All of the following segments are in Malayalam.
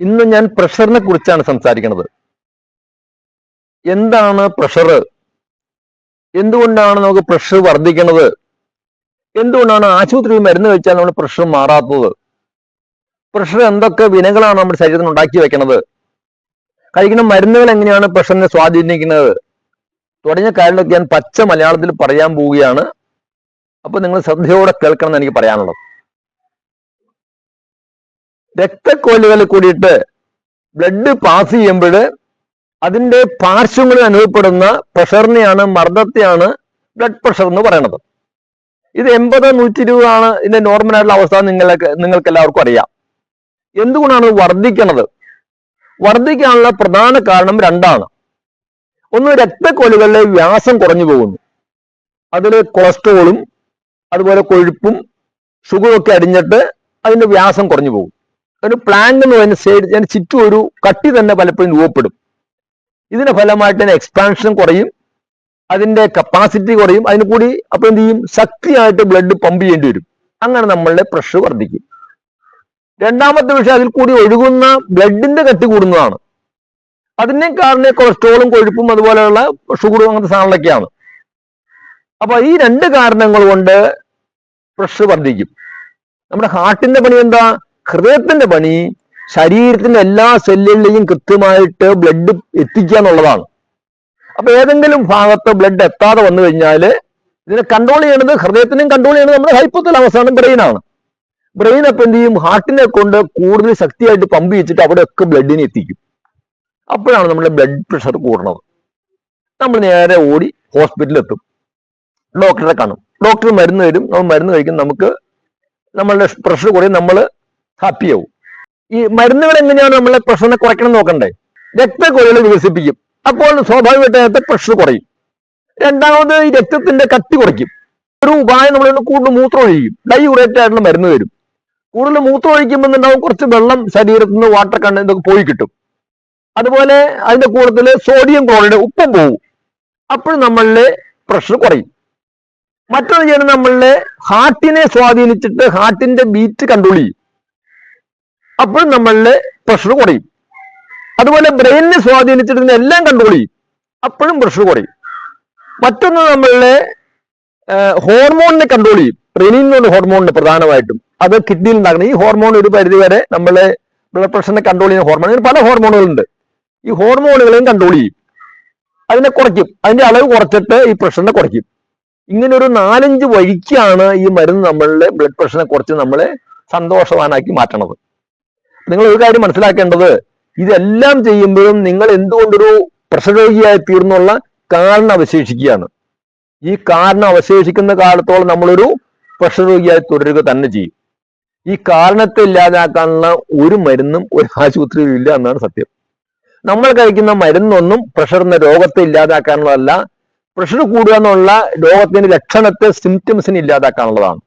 ഇന്ന് ഞാൻ പ്രഷറിനെ കുറിച്ചാണ് സംസാരിക്കുന്നത് എന്താണ് പ്രഷർ എന്തുകൊണ്ടാണ് നമുക്ക് പ്രഷർ വർദ്ധിക്കുന്നത് എന്തുകൊണ്ടാണ് ആശുപത്രിയിൽ മരുന്ന് കഴിച്ചാൽ നമ്മൾ പ്രഷർ മാറാത്തത്? പ്രഷർ എന്തൊക്കെ വിനകളാണ് നമ്മുടെ ശരീരത്തിന് ഉണ്ടാക്കി വെക്കുന്നത് കഴിക്കുന്ന മരുന്നുകൾ എങ്ങനെയാണ് പ്രഷറിനെ സ്വാധീനിക്കുന്നത്? തുടങ്ങിയ കാര്യങ്ങളൊക്കെ ഞാൻ പച്ച മലയാളത്തിൽ പറയാൻ പോവുകയാണ്. അപ്പൊ നിങ്ങൾ ശ്രദ്ധയോടെ കേൾക്കണം എന്ന് എനിക്ക് പറയാനുള്ളത്. രക്തക്കോലുകളിൽ കൂടിയിട്ട് ബ്ലഡ് പാസ് ചെയ്യുമ്പോൾ അതിന്റെ പാർശ്വങ്ങളിൽ അനുഭവപ്പെടുന്ന പ്രഷറിനെയാണ് മർദ്ദത്തെയാണ് ബ്ലഡ് പ്രഷർ എന്ന് പറയുന്നത്. ഇത് എൺപത് നൂറ്റി ഇരുപതാണ് ഇതിന്റെ നോർമൽ ആയിട്ടുള്ള അവസ്ഥ നിങ്ങൾക്ക് നിങ്ങൾക്ക് എല്ലാവർക്കും അറിയാം. എന്തുകൊണ്ടാണ് വർദ്ധിക്കുന്നത്? വർദ്ധിക്കാനുള്ള പ്രധാന കാരണം രണ്ടാണ്. ഒന്ന് രക്തക്കൊലുകളിലെ വ്യാസം കുറഞ്ഞു പോകുന്നു. അതിൽ കൊളസ്ട്രോളും അതുപോലെ കൊഴുപ്പും ഷുഗറും ഒക്കെ അടിഞ്ഞിട്ട് അതിന്റെ വ്യാസം കുറഞ്ഞു പോകും. ഒരു പ്ലാങ്ക് എന്ന് പറയുന്ന സൈഡ് ഞാൻ ചുറ്റും ഒരു കട്ടി തന്നെ പലപ്പോഴും രൂപപ്പെടും. ഇതിന്റെ ഫലമായിട്ട് തന്നെ എക്സ്പാൻഷൻ കുറയും. അതിന്റെ കപ്പാസിറ്റി കുറയും. അതിന് കൂടി അപ്പൊ എന്ത് ചെയ്യും? ശക്തിയായിട്ട് ബ്ലഡ് പമ്പ് ചെയ്യേണ്ടി വരും. അങ്ങനെ നമ്മളുടെ പ്രഷർ വർദ്ധിക്കും. രണ്ടാമത്തെ വിഷയം അതിൽ കൂടി ഒഴുകുന്ന ബ്ലഡിന്റെ കട്ടി കൂടുന്നതാണ്. അതിനെ കാരണം കൊളസ്ട്രോളും കൊഴുപ്പും അതുപോലെയുള്ള ഷുഗറും അങ്ങനത്തെ സാധനങ്ങളൊക്കെയാണ്. അപ്പൊ ഈ രണ്ട് കാരണങ്ങൾ കൊണ്ട് പ്രഷർ വർദ്ധിക്കും. നമ്മുടെ ഹാർട്ടിന്റെ പണി എന്താ? ഹൃദയത്തിന്റെ പണി ശരീരത്തിന്റെ എല്ലാ സെല്ലുകളിലെയും കൃത്യമായിട്ട് ബ്ലഡ് എത്തിക്കുക എന്നുള്ളതാണ്. അപ്പൊ ഏതെങ്കിലും ഭാഗത്ത് ബ്ലഡ് എത്താതെ വന്നു കഴിഞ്ഞാൽ ഇതിനെ കൺട്രോൾ ചെയ്യണത് ഹൃദയത്തിനെയും കൺട്രോൾ ചെയ്യണത് നമ്മുടെ ഹൈപ്പോത്തലാമസാണ് ബ്രെയിനാണ് ബ്രെയിൻ അപ്പൊ എന്ത് ചെയ്യും? ഹാർട്ടിനെ കൊണ്ട് കൂടുതൽ ശക്തിയായിട്ട് പമ്പ് ചെയ്തിട്ട് അവിടെയൊക്കെ ബ്ലഡിനെ എത്തിക്കും. അപ്പോഴാണ് നമ്മുടെ ബ്ലഡ് പ്രഷർ കൂടുന്നത്. നമ്മൾ നേരെ ഓടി ഹോസ്പിറ്റലിൽ എത്തും. ഡോക്ടറെ കാണും. ഡോക്ടർ മരുന്ന് തരും. നമ്മൾ മരുന്ന് കഴിക്കും നമുക്ക് നമ്മളുടെ പ്രഷർ കുറയും. നമ്മൾ ഹാപ്പിയാവും ഈ മരുന്നുകൾ എങ്ങനെയാണ് നമ്മളെ പ്രഷറിനെ കുറയ്ക്കണം നോക്കണ്ടേ? രക്തക്കുഴലുകൾ വികസിപ്പിക്കും. അപ്പോൾ സ്വാഭാവികമായിട്ട് പ്രഷർ കുറയും. രണ്ടാമത് ഈ രക്തത്തിന്റെ കട്ടി കുറയ്ക്കും. ഒരു ഉപായം നമ്മൾ കൂടുതൽ മൂത്രം ഒഴിക്കും. ഡൈയൂറേറ്റ് ആയിട്ടുള്ള മരുന്ന് തരും. കൂടുതൽ മൂത്രം ഒഴിക്കുമ്പോൾ ഉണ്ടാവും കുറച്ച് വെള്ളം ശരീരത്തിൽ നിന്ന് വാട്ടർ കണ്ണ് ഇതൊക്കെ പോയി കിട്ടും. അതുപോലെ അതിന്റെ കൂട്ടത്തിൽ സോഡിയം ക്ലോറൈഡ് ഉപ്പും പോവും. അപ്പോഴും നമ്മളിലെ പ്രഷർ കുറയും. മറ്റൊന്ന് ചെയ്യുന്നത് നമ്മളിലെ ഹാർട്ടിനെ സ്വാധീനിച്ചിട്ട് ഹാർട്ടിന്റെ ബീറ്റ് കൺട്രോൾ ചെയ്യും അപ്പോഴും നമ്മളുടെ പ്രഷർ കുറയും. അതുപോലെ ബ്രെയിനിനെ സ്വാധീനിച്ചിരുന്ന എല്ലാം കൺട്രോൾ ചെയ്യും അപ്പോഴും പ്രഷർ കുറയും. മറ്റൊന്ന് നമ്മളുടെ ഹോർമോണിനെ കൺട്രോൾ ചെയ്യും റെനിൻ പറഞ്ഞ ഹോർമോണിന് പ്രധാനമായിട്ടും. അത് കിഡ്നിയിൽ ഉണ്ടാക്കുന്നത് ഈ ഹോർമോൺ ഒരു പരിധിവരെ നമ്മളെ ബ്ലഡ് പ്രഷറിനെ കൺട്രോൾ ചെയ്യുന്ന ഹോർമോൺ അങ്ങനെ പല ഹോർമോണുകളുണ്ട് ഈ ഹോർമോണുകളെയും കൺട്രോൾ ചെയ്യും അതിനെ കുറയ്ക്കും. അതിന്റെ അളവ് കുറച്ചിട്ട് ഈ പ്രഷറിനെ കുറയ്ക്കും. ഇങ്ങനെ ഒരു നാലഞ്ച് വഴിക്കാണ് ഈ മരുന്ന് നമ്മളുടെ ബ്ലഡ് പ്രഷറിനെ കുറച്ച് നമ്മളെ സന്തോഷവാനാക്കി മാറ്റണത്. നിങ്ങൾ ഒരു കാര്യം മനസ്സിലാക്കേണ്ടത് ഇതെല്ലാം ചെയ്യുമ്പോഴും നിങ്ങൾ എന്തുകൊണ്ടൊരു പ്രസരോഗിയായി തീർന്നുള്ള കാരണം അവശേഷിക്കുകയാണ്. ഈ കാരണം അവശേഷിക്കുന്ന കാലത്തോളം നമ്മളൊരു പ്രഷർ രോഗിയായി തുടരുക തന്നെ ചെയ്യും. ഈ കാരണത്തെ ഇല്ലാതാക്കാനുള്ള ഒരു മരുന്നും ഒരു ആശുപത്രിയിലും ഇല്ല എന്നാണ് സത്യം. നമ്മൾ കഴിക്കുന്ന മരുന്നൊന്നും പ്രഷർ എന്ന രോഗത്തെ ഇല്ലാതാക്കാനുള്ളതല്ല പ്രഷർ കൂടുക എന്നുള്ള രോഗത്തിന്റെ ലക്ഷണത്തെ സിംറ്റംസിന് ഇല്ലാതാക്കാനുള്ളതാണ്.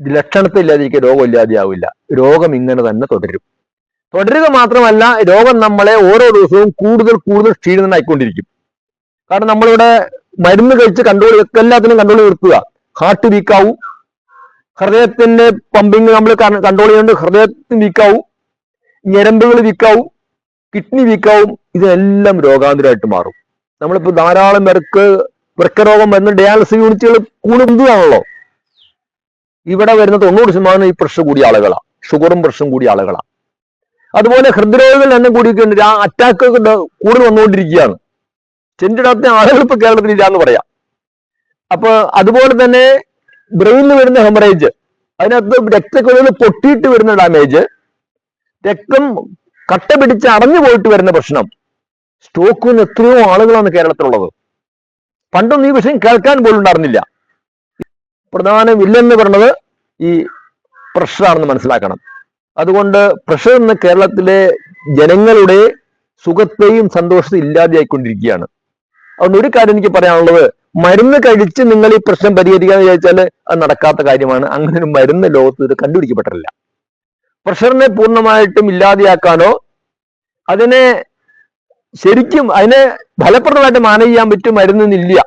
ഇത് ലക്ഷണത്തെ ഇല്ലാതിരിക്കുക രോഗം ഇല്ലാതെയാവില്ല. രോഗം ഇങ്ങനെ തന്നെ തുടരും. തുടരുക മാത്രമല്ല രോഗം നമ്മളെ ഓരോ ദിവസവും കൂടുതൽ കൂടുതൽ ക്ഷീണിതനായിക്കൊണ്ടിരിക്കും. കാരണം നമ്മളിവിടെ മരുന്ന് കഴിച്ച് കൺട്രോൾ എല്ലാത്തിനും കൺട്രോൾ നിർത്തുക. ഹാർട്ട് വീക്കാവും ഹൃദയത്തിന്റെ പമ്പിങ് നമ്മൾ കൺട്രോൾ ചെയ്യുന്നുണ്ട്. ഹൃദയത്തിന് വീക്കാവും ഞരമ്പുകൾ വീക്കാവും കിഡ്നി വീക്കാവും ഇതെല്ലാം രോഗാന്തരമായിട്ട് മാറും. നമ്മളിപ്പോൾ ധാരാളം പേർക്ക് വൃക്കരോഗം വരുന്ന ഡയാലിസിസ് യൂണിറ്റുകൾ കൂടുന്നതാണല്ലോ ഇവിടെ വരുന്ന തൊണ്ണൂറ് ശതമാനം ഈ പ്രഷർ കൂടിയ ആളുകളാണ് ഷുഗറും പ്രഷറും കൂടിയ ആളുകളാണ് അതുപോലെ ഹൃദ്രോഗികൾ എണ്ണം കൂടിയിട്ടുണ്ട് ആ അറ്റാക്ക് കൂടുതൽ വന്നുകൊണ്ടിരിക്കുകയാണ്. ചെഞ്ചിടാത്ത ആളുകൾ ഇപ്പൊ കേരളത്തിൽ ഇല്ല എന്ന് പറയാം. അപ്പൊ അതുപോലെ തന്നെ ബ്രെയിനിൽ വരുന്ന ഹെമറേജ് അതിനകത്ത് രക്തക്കുഴൽ പൊട്ടിയിട്ട് വരുന്ന ഡാമേജ് രക്തം കട്ട പിടിച്ച് അടഞ്ഞു പോയിട്ട് വരുന്ന പ്രശ്നം. സ്റ്റോക്ക് വന്ന് എത്രയോ ആളുകളാണ് കേരളത്തിലുള്ളത്. പണ്ടൊന്നും ഈ വിഷയം കേൾക്കാൻ പോലും ഉണ്ടായിരുന്നില്ല. പ്രധാന വില്ലെന്ന് പറയുന്നത് ഈ പ്രഷറാണെന്ന് മനസ്സിലാക്കണം. അതുകൊണ്ട് പ്രഷർ എന്ന കേരളത്തിലെ ജനങ്ങളുടെ സുഖത്തെയും സന്തോഷത്തെയും ഇല്ലാതെയായിക്കൊണ്ടിരിക്കുകയാണ്. അതുകൊണ്ട് ഒരു കാര്യം എനിക്ക് പറയാനുള്ളത്. മരുന്ന് കഴിച്ച് നിങ്ങൾ ഈ പ്രശ്നം പരിഹരിക്കാന്ന് ചോദിച്ചാൽ അത് നടക്കാത്ത കാര്യമാണ്. അങ്ങനെ ഒരു മരുന്ന് ലോകത്ത് ഇത് കണ്ടുപിടിക്കപ്പെട്ടിട്ടില്ല. പ്രഷറിനെ പൂർണമായിട്ടും ഇല്ലാതെയാക്കാനോ അതിനെ ശരിക്കും അതിനെ ഫലപ്രദമായിട്ട് മാനേജ് ചെയ്യാൻ പറ്റും മരുന്നൊന്നില്ല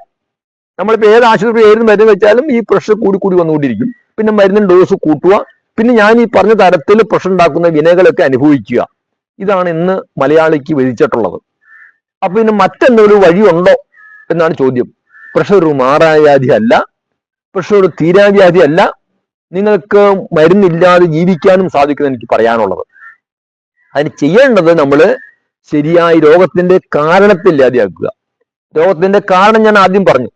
നമ്മളിപ്പോ ഏത് ആശുപത്രി ഏത് മരുന്ന് വെച്ചാലും ഈ പ്രഷർ കൂടി കൂടി വന്നുകൊണ്ടിരിക്കും. പിന്നെ മരുന്നിന് ഡോസ് കൂട്ടുക. പിന്നെ ഞാൻ ഈ പറഞ്ഞ തരത്തിൽ പ്രഷർ ഉണ്ടാക്കുന്ന വിനകളൊക്കെ അനുഭവിക്കുക. ഇതാണ് ഇന്ന് മലയാളിക്ക് വിധിച്ചിട്ടുള്ളത്. അപ്പൊ ഇതിന് മറ്റെന്തെങ്കിലും വഴിയുണ്ടോ എന്നാണ് ചോദ്യം. പ്രഷർ ഒരു മാറാവ്യാധി അല്ല. പ്രഷർ ഒരു തീരാവ്യാധി അല്ല. നിങ്ങൾക്ക് മരുന്നില്ലാതെ ജീവിക്കാനും സാധിക്കുന്ന എനിക്ക് പറയാനുള്ളത്. അതിന് ചെയ്യേണ്ടത് നമ്മൾ ശരിയായി രോഗത്തിന്റെ കാരണത്തെ ഇല്ലാതെയാക്കുക. രോഗത്തിന്റെ കാരണം ഞാൻ ആദ്യം പറഞ്ഞു.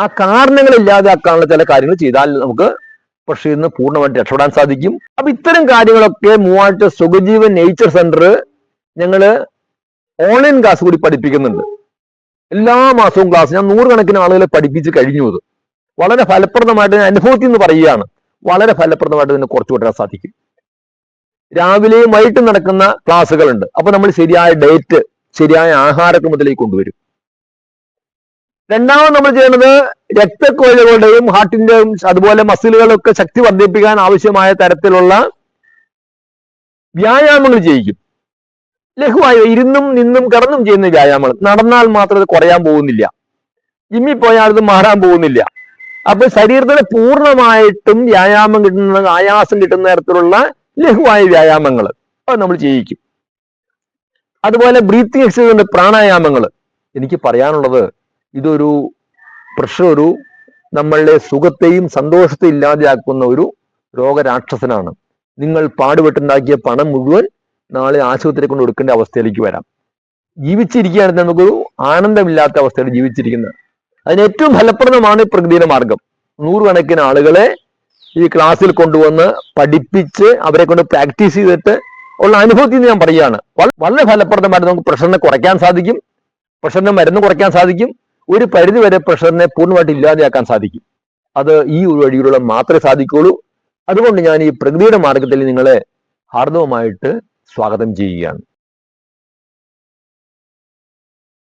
ആ കാരണങ്ങൾ ഇല്ലാതാക്കാനുള്ള ചില കാര്യങ്ങൾ ചെയ്താൽ നമുക്ക് പക്ഷേ നിന്ന് പൂർണമായിട്ട് രക്ഷപ്പെടാൻ സാധിക്കും. അപ്പൊ ഇത്തരം കാര്യങ്ങളൊക്കെ മൂവാഴ്ച സുഖജീവൻ നേച്ചർ സെന്റർ ഞങ്ങൾ ഓൺലൈൻ ക്ലാസ് കൂടി പഠിപ്പിക്കുന്നുണ്ട്. എല്ലാ മാസവും ക്ലാസ് ഞാൻ നൂറുകണക്കിന് ആളുകളെ പഠിപ്പിച്ച് കഴിഞ്ഞു അത്. വളരെ ഫലപ്രദമായിട്ട് ഞാൻ അനുഭവത്തിൽ നിന്ന് പറയുകയാണ്. വളരെ ഫലപ്രദമായിട്ട് ഇതിനെ കുറച്ചു കൊണ്ടുവരാൻ സാധിക്കും. രാവിലെയും വൈകിട്ടും നടക്കുന്ന ക്ലാസ്സുകളുണ്ട് അപ്പൊ നമ്മൾ ശരിയായ ഡേറ്റ് ശരിയായ ആഹാരക്രമത്തിലേക്ക് കൊണ്ടുവരും. രണ്ടാമത് നമ്മൾ ചെയ്യേണ്ടത് രക്തക്കോഴകളുടെയും ഹാർട്ടിന്റെയും അതുപോലെ മസിലുകളൊക്കെ ശക്തി വർദ്ധിപ്പിക്കാൻ ആവശ്യമായ തരത്തിലുള്ള വ്യായാമങ്ങൾ ചെയ്യിക്കും. ലഘുവായ ഇരുന്നും നിന്നും കിടന്നും ചെയ്യുന്ന വ്യായാമങ്ങൾ. നടന്നാൽ മാത്രം അത് കുറയാൻ പോകുന്നില്ല. ജിമ്മിൽ പോയാൽ അത് മാറാൻ പോകുന്നില്ല. അപ്പൊ ശരീരത്തിന് പൂർണമായിട്ടും വ്യായാമം കിട്ടുന്ന ആയാസം കിട്ടുന്ന തരത്തിലുള്ള ലഘുവായ വ്യായാമങ്ങൾ അത് നമ്മൾ ചെയ്യിക്കും. അതുപോലെ ബ്രീത്തിങ് എക്സസൈസ് ഉണ്ട് പ്രാണായാമങ്ങൾ. എനിക്ക് പറയാനുള്ളത് ഇതൊരു പ്രഷർ ഒരു നമ്മളുടെ സുഖത്തെയും സന്തോഷത്തെയും ഇല്ലാതെയാക്കുന്ന ഒരു രോഗരാക്ഷസനാണ്. നിങ്ങൾ പാടുപെട്ടുണ്ടാക്കിയ പണം മുഴുവൻ നാളെ ആശുപത്രി കൊണ്ട് കൊടുക്കേണ്ട അവസ്ഥയിലേക്ക് വരാം. ജീവിച്ചിരിക്കുകയാണെങ്കിൽ നമുക്കൊരു ആനന്ദമില്ലാത്ത അവസ്ഥയിൽ ജീവിച്ചിരിക്കുന്നത്. അതിന് ഏറ്റവും ഫലപ്രദമാണ് പ്രകൃതിയുടെ മാർഗം. നൂറുകണക്കിന് ആളുകളെ ഈ ക്ലാസ്സിൽ കൊണ്ടുവന്ന് പഠിപ്പിച്ച് അവരെ കൊണ്ട് പ്രാക്ടീസ് ചെയ്തിട്ട് ഉള്ള അനുഭവത്തിൽ നിന്ന് ഞാൻ പറയുകയാണ്. വളരെ ഫലപ്രദമായിട്ട് നമുക്ക് പ്രഷറിനെ കുറയ്ക്കാൻ സാധിക്കും. പ്രഷറിനെ മരുന്ന് കുറയ്ക്കാൻ സാധിക്കും. ഒരു പരിധിവരെ പ്രഷറിനെ പൂർണമായിട്ട് ഇല്ലാതെയാക്കാൻ സാധിക്കും. അത് ഈ ഒരു വഴിയിലൂടെ മാത്രമേ സാധിക്കുകയുള്ളൂ. അതുകൊണ്ട് ഞാൻ ഈ പ്രകൃതിയുടെ മാർഗത്തിൽ നിങ്ങളെ ഹാർദവമായിട്ട് സ്വാഗതം ചെയ്യുകയാണ്.